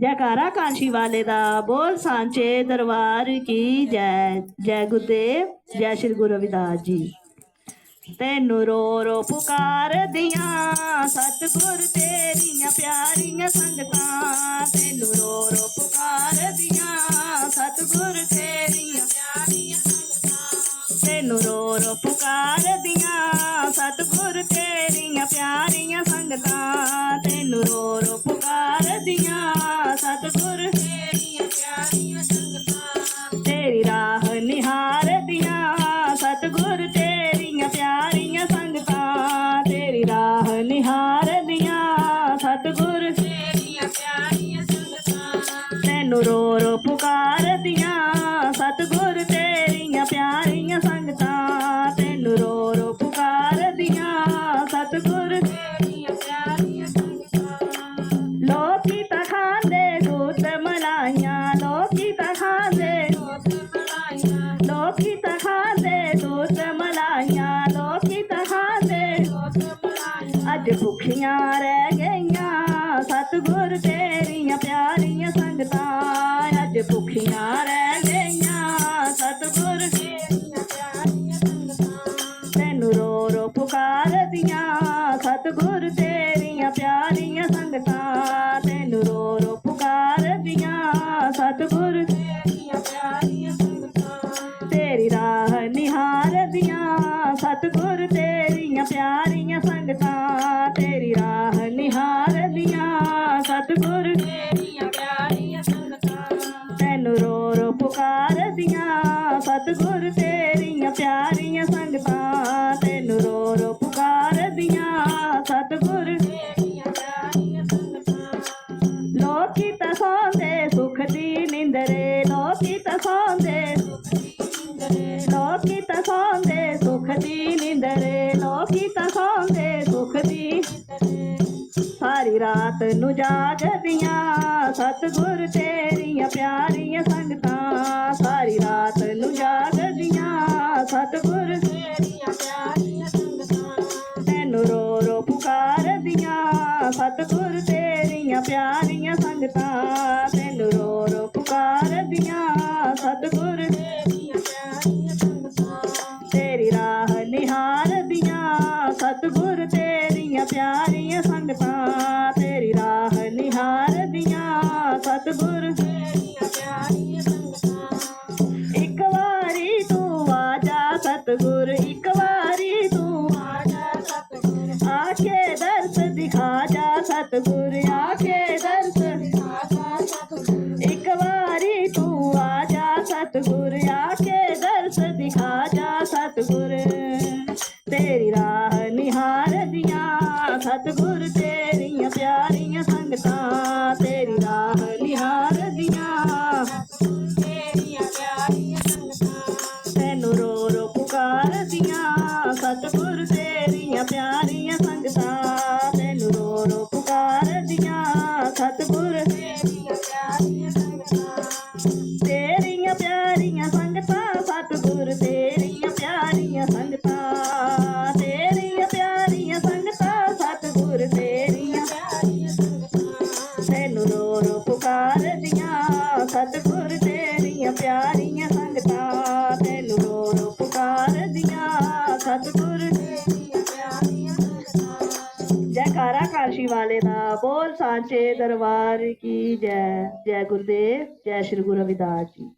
ਜੈਕਾਰਾ ਕਾਂਸ਼ੀ ਵਾਲੇ ਦਾ ਬੋਲ ਸਾਂਚੇ ਦਰਬਾਰ ਕੀ ਜੈ ਜੈ ਗੁਰਦੇਵ, ਜੈ ਸ਼੍ਰੀ ਗੁਰੂ ਰਵਿਦਾਸ ਜੀ। ਤੈਨੂੰ ਰੋ ਰੋ ਪੁਕਾਰਦੀਆਂ ਸਤਿਗੁਰ ਤੇਰੀਆਂ ਪਿਆਰੀਆਂ ਸੰਗਤਾਂ। ਤੈਨੂੰ ਰੋ ਰੋ ਪੁਕਾਰਦੀਆਂ ਸਤਿਗੁਰ ਤੇਰੀਆਂ ਪਿਆਰੀਆਂ ਸੰਗਤਾਂ। ਤੈਨੂੰ ਰੋ ਰੋ ਪੁਕਾਰਦੀਆਂ ਸਤਿਗੁਰ ਤੇਰੀਆਂ ਪਿਆਰੀਆਂ ਸੰਗਤਾਂ। ਤੇਰੀ ਰਾਹ ਨਿਹਾਰਦੀਆਂ ਸਤਿਗੁਰ ਤੇਰੀਆਂ ਪਿਆਰੀਆਂ ਸੰਗਤਾਂ। ਤੇਰੀ ਰਾਹ ਨਿਹਾਰਦੀਆਂ ਸਤਿਗੁਰ ਤੇਰੀਆਂ ਪਿਆਰੀਆਂ ਸੰਗਤਾਂ। ਤੈਨੂੰ ਰੋ ਰੋ ਪੁਕਾਰਦੀਆਂ ਲੋਕੀ ਤਾਂ ਖਾਂਦੇ ਅੱਜ ਭੁੱਖੀਆਂ ਰਹਿ ਗਈਆਂ। ਸਤਿਗੁਰ ਤੇਰੀਆਂ ਪਿਆਰੀਆਂ ਸੰਗਤਾਂ। ਅੱਜ ਭੁੱਖੀਆਂ ਰਹਿ ਗਈਆਂ। ਸਤਿਗੁਰ ਤੇਰੀਆਂ ਪਿਆਰੀਆਂ ਸੰਗਤਾਂ। ਤੈਨੂੰ ਰੋ ਰੋ ਪੁਕਾਰਦੀਆਂ। ਸਤਿਗੁਰ ਤੇਰੀਆਂ ਪਿਆਰੀਆਂ ਸੰਗਤਾਂ। ਤੈਨੂੰ ਰੋ ਰੋ ਪੁਕਾਰਦੀਆਂ। ਸਤਿਗੁਰ ਤੇਰੀਆਂ ਪਿਆਰੀਆਂ ਸੰਗਤਾਂ ਤੇਰੀ ਰਾਹ ਨਿਹਾਰਦੀਆਂ ਸਤਿਗੁਰ ਤੇਰੀਆਂ ਪਿਆਰੀਆਂ ਸੰਗਤਾਂ। ਤੈਨੂੰ ਰੋ ਰੋ ਪੁਕਾਰਦੀਆਂ। ਸਤਿਗੁਰ ਤੇਰੀਆਂ ਪਿਆਰੀਆਂ ਰਾਤ ਨੂੰ ਜਾਗਦੀਆਂ, ਸਤਿਗੁਰ ਤੇਰੀਆਂ ਪਿਆਰੀਆਂ ਸੰਗਤਾਂ, ਸਾਰੀ ਰਾਤ ਨੂੰ ਜਾਗਦੀਆਂ, ਸਤਿਗੁਰ ਤੇਰੀਆਂ ਪਿਆਰੀਆਂ ਸੰਗਤਾਂ। ਤੈਨੂੰ ਰੋ ਰੋ ਪੁਕਾਰਦੀਆਂ, ਸਤਿਗੁਰ ਤੇਰੀਆਂ ਪਿਆਰੀਆਂ ਸੰਗਤਾਂ। ਤੈਨੂੰ ਰੋ ਰੋ ਪੁਕਾਰਦੀਆਂ, ਸਤਿਗੁਰ ਤੇਰੀਆਂ ਪਿਆਰੀਆਂ ਸੰਗਤਾਂ। ਤੇਰੀ ਰਾਹ ਨਿਹਾਰਦੀਆਂ, ਸਤਿਗੁਰ ਤੇਰੀਆਂ ਪਿਆਰੀਆਂ ਸੰਗਤਾਂ। ਇੱਕ ਵਾਰੀ ਤੂੰ ਆ ਜਾ ਸਤਿਗੁਰ, ਇੱਕ ਵਾਰੀ ਤੂੰ ਆ ਜਾ ਸਤਿਗੁਰ। ਆ ਕੇ ਦਰਸ ਦਿਖਾ ਜਾ ਸਤਿਗੁਰ, ਆ ਕੇ ਦਰਸ ਦਿਖਾ ਜਾ ਸਤਿਗੁਰ। ਇੱਕ ਵਾਰੀ ਤੂੰ ਆ ਜਾ ਸਤਿਗੁਰ, ਆ ਕੇ ਦਰਸ ਦਿਖਾ ਜਾ ਸਤਿਗੁਰ। ਤੇਰੀ ਰਾਹ ਨਿਹਾਰ ਨਿਹਾਰਦੀਆਂ ਸਤਿਗੁਰ ਤੇ ਜੈਕਾਰਾ ਕਾਸ਼ੀ ਵਾਲੇ ਦਾ, ਬੋਲ ਸਾਂਚੇ ਦਰਬਾਰ ਕੀ ਜੈ ਜੈ ਗੁਰਦੇਵ, ਜੈ ਸ਼੍ਰੀ ਗੁਰੂ ਰਵਿਦਾਸ ਜੀ।